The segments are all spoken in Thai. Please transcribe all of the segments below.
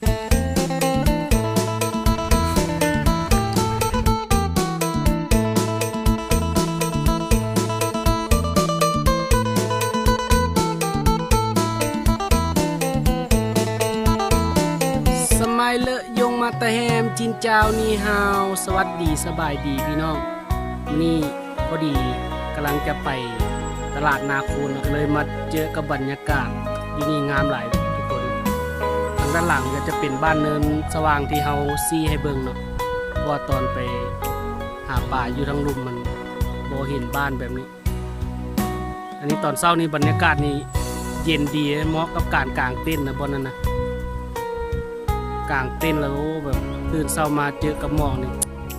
สมัยเลอะยงมาตะแฮมจินเจ้านี่ฮาวสวัสดีสบายดีพี่น้องนี่พอดีกำลังจะไปตลาดนาคูนเลยมาเจอกับบรรยากาศที่นี่งามหลาย ด้านหลังก็จะเป็นบ้านเนินสว่างที่เฮาซีให้เบิ่งเนาะเพราะว่าตอนไปหาป่าอยู่ทางลุ่มมันบ่เห็นบ้านแบบนี้ อันนี้ตอนเช้านี่บรรยากาศนี่เย็นดีเหมาะกับการกางเต้นนะบนนั้นนะกลางเต้นแล้วแบบตื่นเช้ามาเจอกับหมอกนี่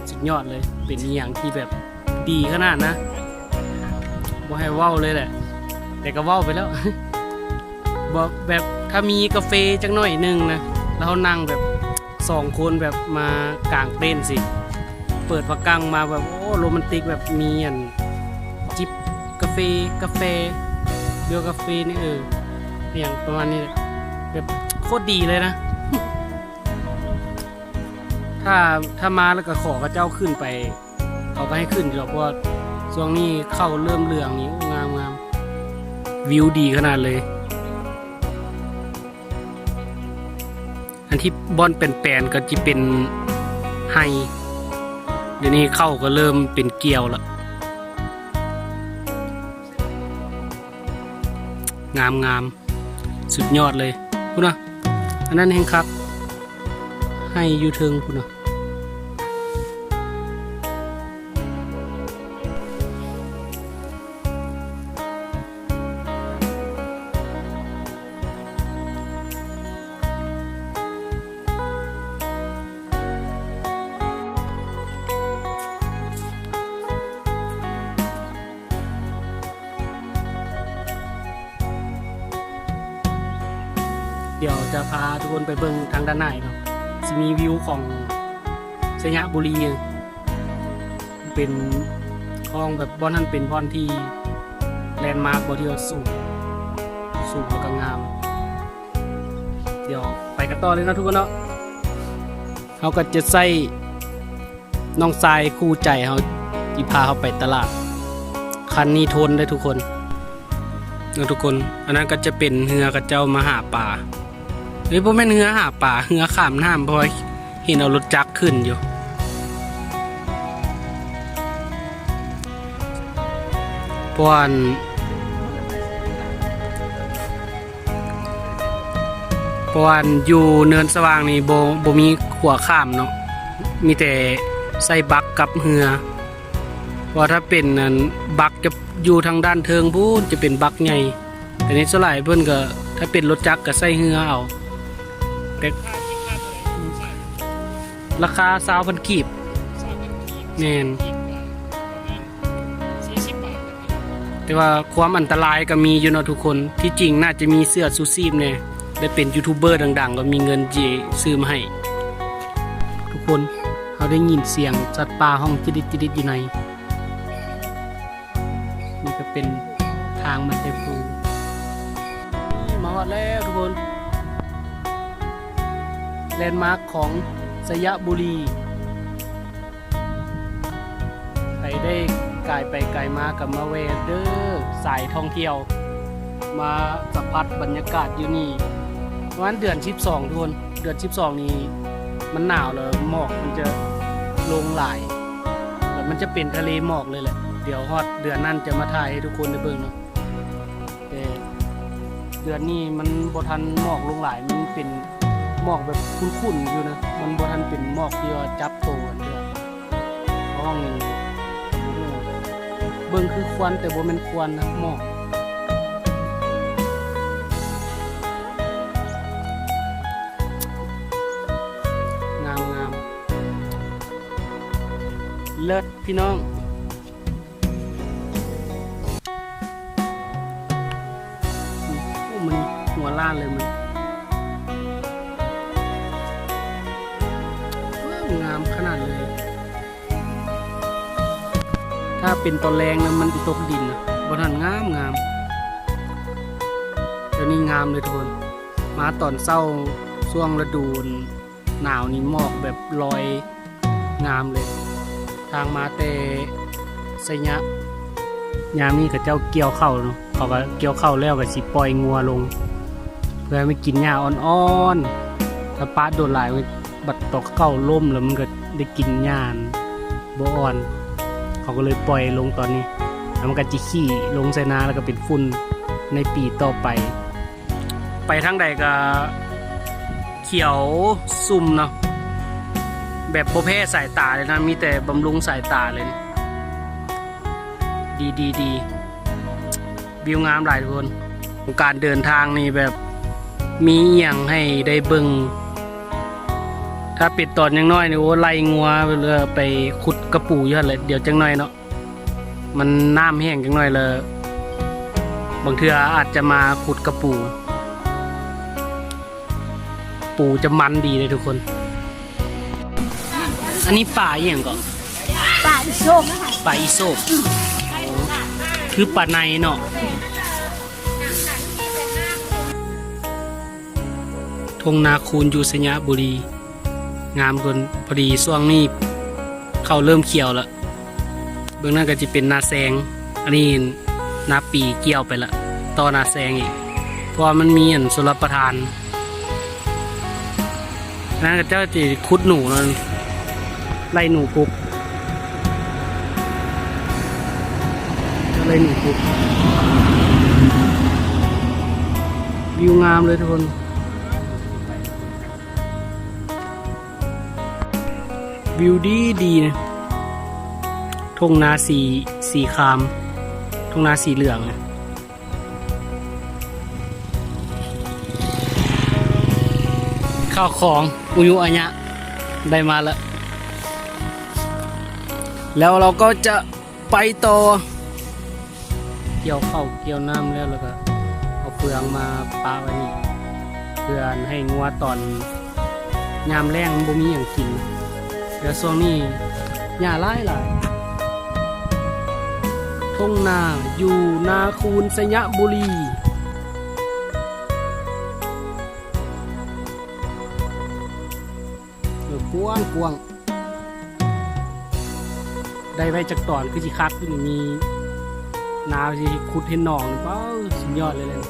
สุดยอดเลยเป็นอย่างที่แบบดีขนาดนะบ่ให้ว้าเลยแหละ แต่ก็ว้าไปแล้วบอกแบบ ถ้ามีกาแฟจักหน่อยหนึงนะแล้วเขานั่งแบบสองคนแบบมากลางเต้นสิ เปิดประกังมาแบบโอ้โรแมนติกแบบมีอันจิบกาแฟกาแฟเบียร์กาแฟนี่เอออย่างประมาณนี้แบบโคตรดีเลยนะ ถ้าถ้ามาแล้วก็ขอพระเจ้าขึ้นไป เขาก็ให้ขึ้นอยู่หรอกเพราะว่าช่วงนี้เข้าเริ่มเรืองนี้งามงามวิวดีขนาดเลย ที่บอนเป็นแปลนก็จะเป็นไฮเดี๋ยวนี้เข้าก็เริ่มเป็นเกลียวละงามงามสุดยอดเลยคุณนะอันนั้นแห่งครับ ให้ยูเทิงคุณนะ เดี๋ยวจะพาทุกคนไปเบิ่งทางด้านในเนาะจะมีวิวของสยะบุรี เป็นคลองแบบบ่อนนั้นเป็นบ่อนที่แลนด์มาร์คบ่ที่ว่าสูงสูงแล้วก็งาม เดี๋ยวไปกันต่อเลยนะทุกคนเนาะเขาก็จะใส่น้องทรายคู่ใจเขาที่พาเขาไปตลาด คันนี้ทนได้ทุกคนทุกคน อันนั้นก็จะเป็นเฮือกระเจ้ามาหาป่า เฮ้ยพวกแม่เหือหาป่าเหือขามน้ำพราะว่าเห็นเอารถจักรขึ้นอยู่เพราะว่าอันเพราะว่าอันอยู่เนินสว่างนี่โบโบมีขัวข้ามเนาะมีแต่ใส่บักกับเหือเพราะว่าถ้าเป็นอันบักจะอยู่ทางด้านเทิงพูนจะเป็นบักใหญ่แต่นี้สลายเพิ่อนก็ถ้าเป็นรถจักรก็ใส่เหือเอา เป็กราคาสาวพันกีบแน่นแต่ว่าความอันตรายก็มีอยู่เนาะทุกคนที่จริงน่าจะมีเสื้อซูซีมเนี่ยได้เป็นยูทูบเบอร์ดัง ๆ ก็มีเงินจีซื้อมาให้ ทุกคนเขาได้ยินเสียงสัตว์ป่าห้องจิดิดจิดิดอยู่ในนี่ก็เป็นทางมันเตฟูมาฮอดแล้วทุกคน แลนด์มาร์คของสยบุรี ไปได้ไกลไปไกลมากับมาเวเดอร์สายท่องเที่ยว มาสัมผัสบรรยากาศอยู่นี่ประมาณเดือน12ทุนเดือน12นี้มันหนาวเลยหมอกมันจะลงหลายแล้วมันจะเป็นทะเลหมอกเลยแหละเดี๋ยวฮอดเดือนนั้นจะมาถ่ายให้ทุกคนได้เบิ่งเนาะเดือนนี้มันบทันหมอกลงหลายมันเป็น หมอกแบบคุ้นๆอยู่นะ มันบ่ทันเป็นหมอกที่ว่าจับโตกันเด้อห้องนี้โอ้โหเบิ่งคือควันแต่บ่แม่นควันนะหมอกงามงามเลิศพี่น้องโอ้มันหัวล้านเลยมัน ขนาดเลย ถ้าเป็นตอนแรงนะมันตกดินนะบนหันงามงามเดี๋ยวนี้งามเลยทุกคน มาตอนเศร้าช่วงฤดูหนาวนี่หมอกแบบลอยงามเลย ทางมาแต่ไสยะยามนี้กับเจ้าเกี่ยวเข้าเนาะเขาก็เกี่ยวเข้าแล้วก็สิปล่อยงัวลง เพื่อให้มันกินหญ้าอ่อนๆถ้าป้าโดนหลายบัดตกเข้าล่มแล้วมันก็ ได้กินหญ้าบ่อ่อน เขาก็เลยปล่อยลงตอนนี้แล้วมันก็จิขี้ลงใส่นาแล้วก็เป็นฝุ่นในปีต่อไป ไปทางใดก็เขียวซุ่มเนาะแบบโปรเพสายตาเลยนะ มีแต่บำรุงสายตาเลยนะดีดีดีวิวงามหลายทุกคน การเดินทางนี่แบบมีอย่างให้ได้เบิง ถ้าปิดตอนยังน้อยนี่โอ้ไล่งัวไปเลยไปขุดกระปูอยู่หั่นเลยเดี๋ยวจังน้อยเนาะมันน้ำแห้งจังหน่อยเลยบางเทืออาจจะมาขุดกระปู ปูจะมันดีเลยทุกคน อันนี้ป่าอหย่างก่อนป่าอีโชคนะคะป่าอีโซบคือป่าในเนาะทงนาคูนอยู่สยะบุรี งามคนพอดีช่วงนี้เขาเริ่มเขียวแล้วเบื้องหน้าก็จะเป็นนาแซง อันนี้นาปีเกี่ยวไปละต่อนาแซงอีกเพราะมันมีอันสุรประทานอันนั่นก็เจ้าจะคุดหนูนั่นไล่หนูปุ๊บไล่หนูปุ๊บวิวงามเลยทุกคน วิวดีดีนะทงนาสีสีครามทงนาสีเหลืองนะข้าวของอุยุอัญะได้มาแล้ว แล้วเราก็จะไปต่อ เกี่ยวข้าวเกี่ยวน้ำแล้วแล้วก็เอาเฟืองมาปาไว้นี่เพื่อให้งัวตอนยามแรงมันบ่มีอย่างกิน เดี๋ยวช่วงนี้หญ้าไล่หลายทุ่งนาอยู่นาคูนสยะบุรีเออกว้างกวางได้ไว้จากตอนคือสิคักขึ้นมีนาสิขุดเห็นหนองเป้าสุดยอดเลยเลย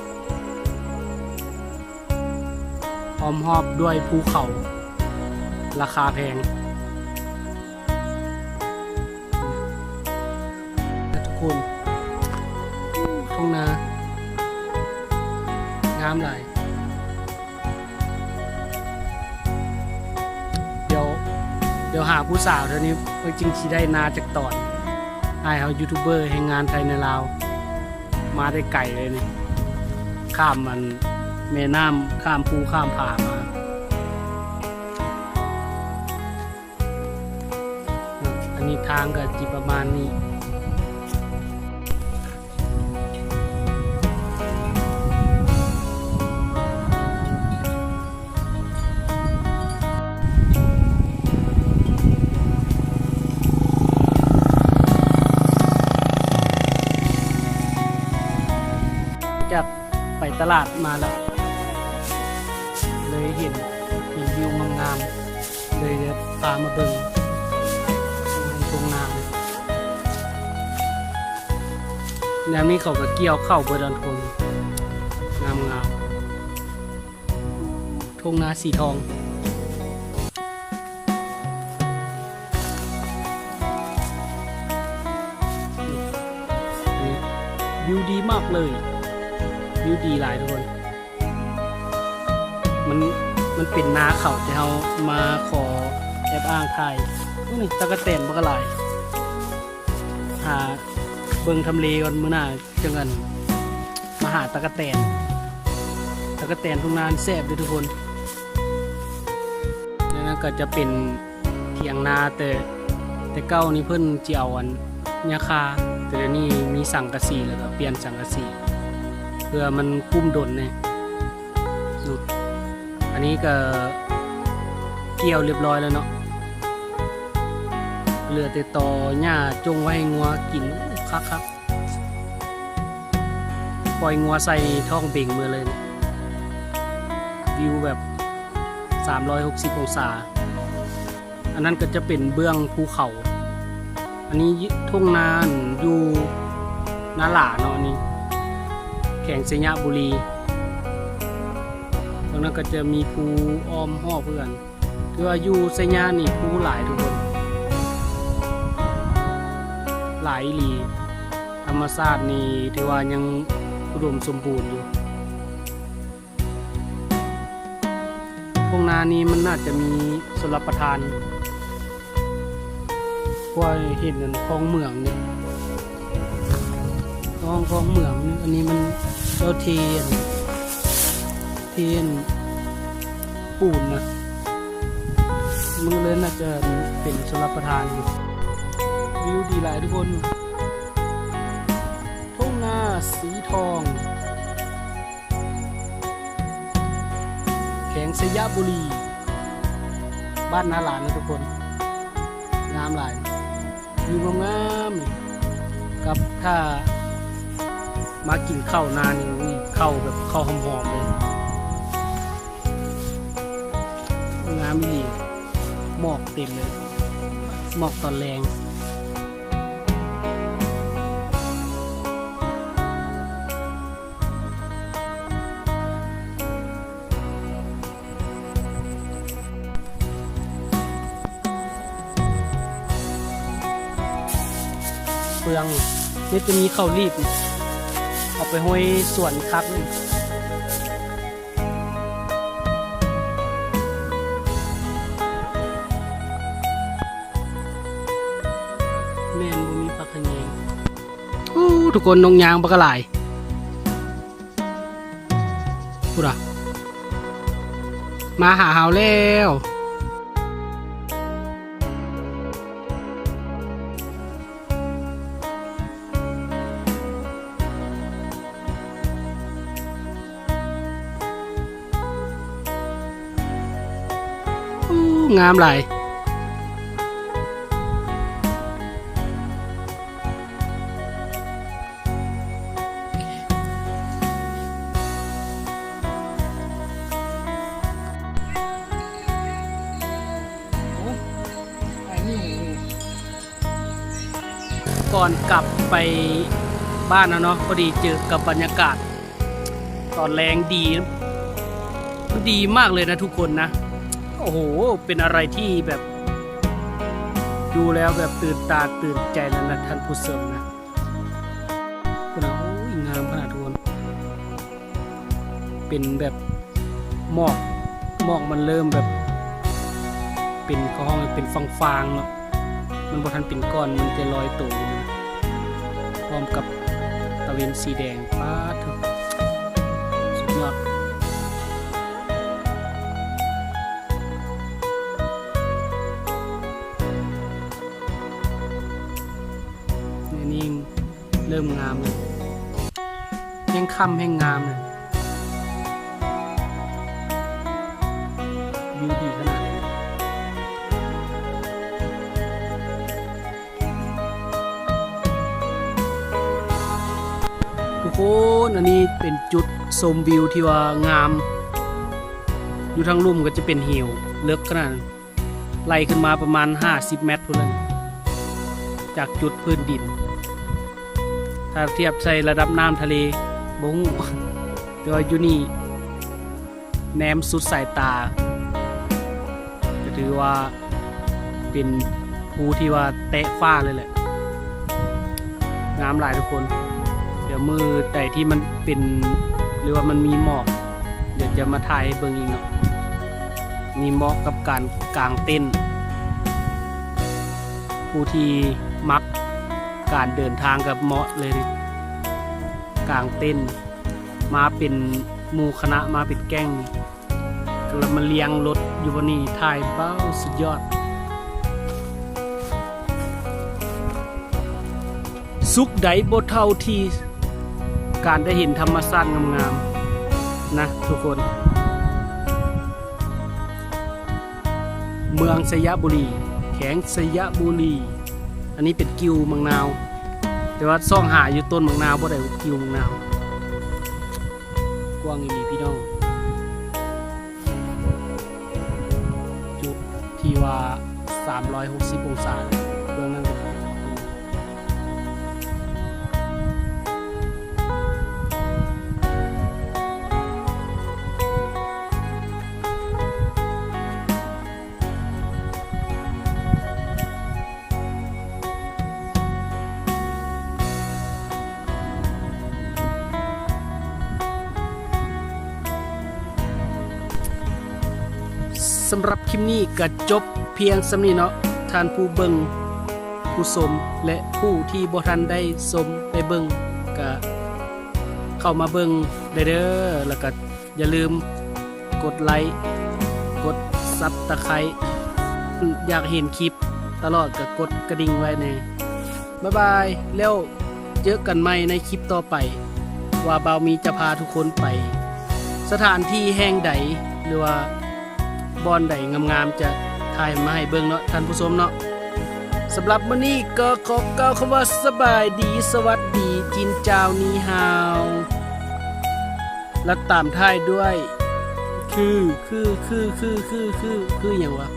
พร้อมหอบด้วยภูเขา ราคาแพง คนทุ่งนางามหลายเดี๋ยว เดี๋ยวหาผู้สาวเท่านี้เพื่อจริงสิได้นาจากตอนไอเขายูทูบเบอร์แห่งงานไทยในลาว มาได้ไก่เลยนี่ข้ามมันแม่น้ำข้ามภูข้ามผามาอันนี้ทางก็จีประมาณนี้ ลาดมาแล้ว เลยเห็นเห็นวิวงามๆเลยพามาเบิ่งตรงนาเลยแนวนี้เขาก็เกี่ยวเข้าเบอร์ดันทงงามงามๆทงนาสีทองนี่วิวดีมากเลย วิวดีหลายทุกคน มันมันเป็นนาเขาแต่เรามาขอแอบอ้างไทยอุ๊ยนี่ตะกะแตนบักกะหลายหาเบิ่งทำเลก่อนมื้อหน้าจังกันมาหาตะกะแตนตะกะแตนทุ่งนานแซ่บเลยทุกคนแล้วนั่นก็จะเป็นเถียงนาแต่แต่เก้านี่เพิ่นเจียวอันยาคาแต่เดี๋ยวนี้มีสังกะสีแล้วก็เปลี่ยนสังกะสี เพื่อมันกุ้มดนเนี่ยดูอันนี้ก็เกี่ยวเรียบร้อยแล้วเนาะเหลือแต่ต่อหญ้าจงไว้งัวกินคักครับปล่อยงัวใส่ท้องเบ่งมือเลยนะวิวแบบ 360 องศา อันนั้นก็จะเป็นเบื้องภูเขา อันนี้ทุ่งนานอยู่นาหลาเนาะอันนี้ แข่งสยะบุรี ตรงนั้นก็จะมีภูอ้อมห่อเพื่อนคือว่าอยู่สยะนี่ภูหลายทุกคน หลายหลี ธรรมชาตินี่ถือว่ายังอุดมสมบูรณ์อยู่พวกนานี้มันน่าจะมีสลประทานเพราะว่าเห็นนั่นคลองเหมืองนี่ค ลองคลองเหมืองอันนี้มันเจ้าเทียนเทียนปูนนะมันเลยน่าจะเป็นสลประทานอยู่วิวดีหลายทุกคนทุ่งนาสีทอง แข็งสยะบุรี บ้านนาหลานนะทุกคน งามหลายวิวงามๆกับถ้า มากินข้าวนานนี่อุ้ยข้าวแบบข้าวหอมๆเลยงามดีหมอกเต็มเลย หมอกตอนแรงเปลืองนี่จะมีข้าวรีบ ไปห้อยส่วนคักนี่แม่นบ่มีผักขะแยงอู้ทุกคนนงยางบักกะหลายพูดอะมาหาเฮาแล้ว งามหลายก่อนกลับไปบ้านนะเนาะพอดีเจอกับบรรยากาศ ตอนแรงดี ดีมากเลยนะทุกคนนะ โอ้โห เป็นอะไรที่แบบ ดูแล้วแบบตื่นตาตื่นใจแล้วนะท่านผู้ชมนะคุณเอาอ้ยงามขนาดทุนเป็นแบบหมอกหมอกมันเริ่มแบบ เป็นก้อนเป็นฟางๆเนาะมันบ่ทันเป็นก้อนมันจะลอยตัวนะพร้อมกับตะเวนสีแดงฟ้าดเถอ ริ่มงามเลยแห้งค่ำแห้งงามเลยวิวดีขนาดนี้ทุกคนอันนี้เป็นจุดชมวิวที่ว่างาม อยู่ทางลุ่มก็จะเป็นเหวเลิกขนาดไล่ขึ้นมาประมาณ 50 เมตรพุ่นเลยจากจุดพื้นดิน ถ้าเทียบใส่ระดับน้ำทะเลบงแต่ว่าอยู่นี่แนมสุดสายตาก็ถือว่าเป็นภูที่ว่าเตะฟ้าเลยแหละงามหลายทุกคน เดี๋ยวมือแต่ที่มันเป็นหรือว่ามันมีหมอก เดี๋ยวจะมาถ่ายให้เบิ่งอีกเนาะมีเหมาะกับการกางเต้นผู้ที่มัก การเดินทางกับเหมาะเลยนี่กางเต้นมาเป็นมูคณะมาเป็นแก๊งก็แล้วมาเลี้ยงรถอยู่วันนี้ถ่ายเบ้าสุดยอด สุขใดบ่เท่าที่ การได้เห็นธรรมชาติงามๆนะทุกคน เมืองสยบุรี แข็งสยบุรี อันนี้เป็นกิวมังนาว แต่ว่าซ่องหาอยู่ต้นมังนาวบ่ได้กิวมังนาว กว้างอีหลีพี่น้อง จุดที่ว่า 360 องศา สำหรับคลิปนี้ก็จบเพียงสำนี้เนาะท่านผู้เบิงผู้ชมและผู้ที่บ่ทันได้ชมได้เบิงก็เข้ามาเบิงได้เด้อแล้วก็อย่าลืมกดไลค์กดซับตะไคร้อยากเห็นคลิปตลอดก็กดกระดิ่งไว้แน่บ๊ายบายแล้วเจอกันใหม่ในคลิปต่อไป ว่าเบามีจะพาทุกคนไป สถานที่แห่งใดหรือว่า บอนใดงามๆจะถ่ายมาให้เบิ่งเนาะท่านผู้ชมเนาะสำหรับมื้อนี้ก็ขอกล่าวคำว่าสบายดีสวัสดีจินเจ้านีฮาวและตามท้ายด้วย คือคือคือคือคือคือคืออย่างวะ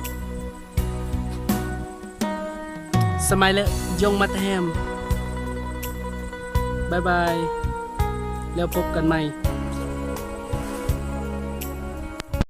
สมัยและยงมัดแฮมบายบาย แล้วพบกันใหม่